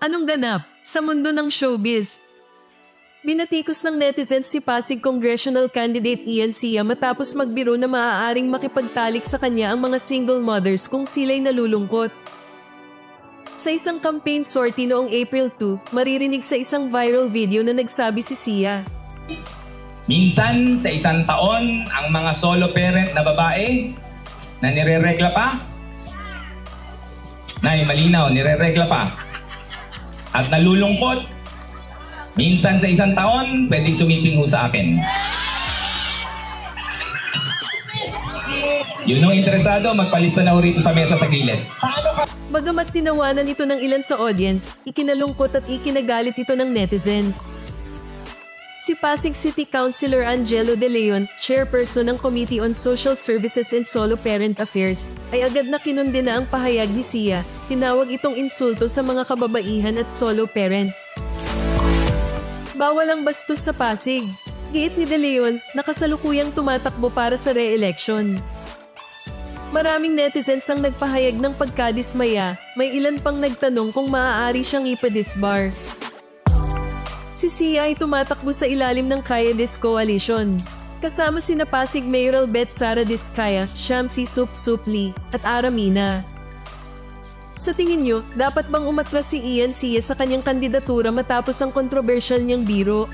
Anong ganap sa mundo ng showbiz? Binatikos ng netizens si Pasig congressional candidate Ian Sia matapos magbiro na maaaring makipagtalik sa kanya ang mga single mothers kung sila'y nalulungkot. Sa isang campaign sortie noong April 2, maririnig sa isang viral video na nagsabi si Sia. Minsan sa isang taon, ang mga solo parent na babae na nireregla pa. Nay, malinaw, nireregla pa. At nalulungkot. Minsan sa isang taon, pwede sumiping ho sa akin. Yun ang interesado, magpalista na ho rito sa mesa sa gilid. Bagamat tinawanan ito ng ilan sa audience, ikinalungkot at ikinagalit ito ng netizens. Si Pasig City Councilor Angelo De Leon, chairperson ng Committee on Social Services and Solo Parent Affairs, ay agad na kinundi na ang pahayag ni Sia. Tinawag itong insulto sa mga kababaihan at solo parents. Bawal ang bastos sa Pasig. Giit ni De Leon, nakasalukuyang tumatakbo para sa re-election. Maraming netizens ang nagpahayag ng pagkadismaya, may ilan pang nagtanong kung maaari siyang ipadisbar. Si Sia ay tumatakbo sa ilalim ng Kaya Dis Coalition. Kasama sina Pasig Mayoral Bet Sara Diskaya, Shamsi Sup Supli, at Aramina. Sa tingin nyo, dapat bang umatras si Ian Sia sa kanyang kandidatura matapos ang kontrobersyal niyang biro?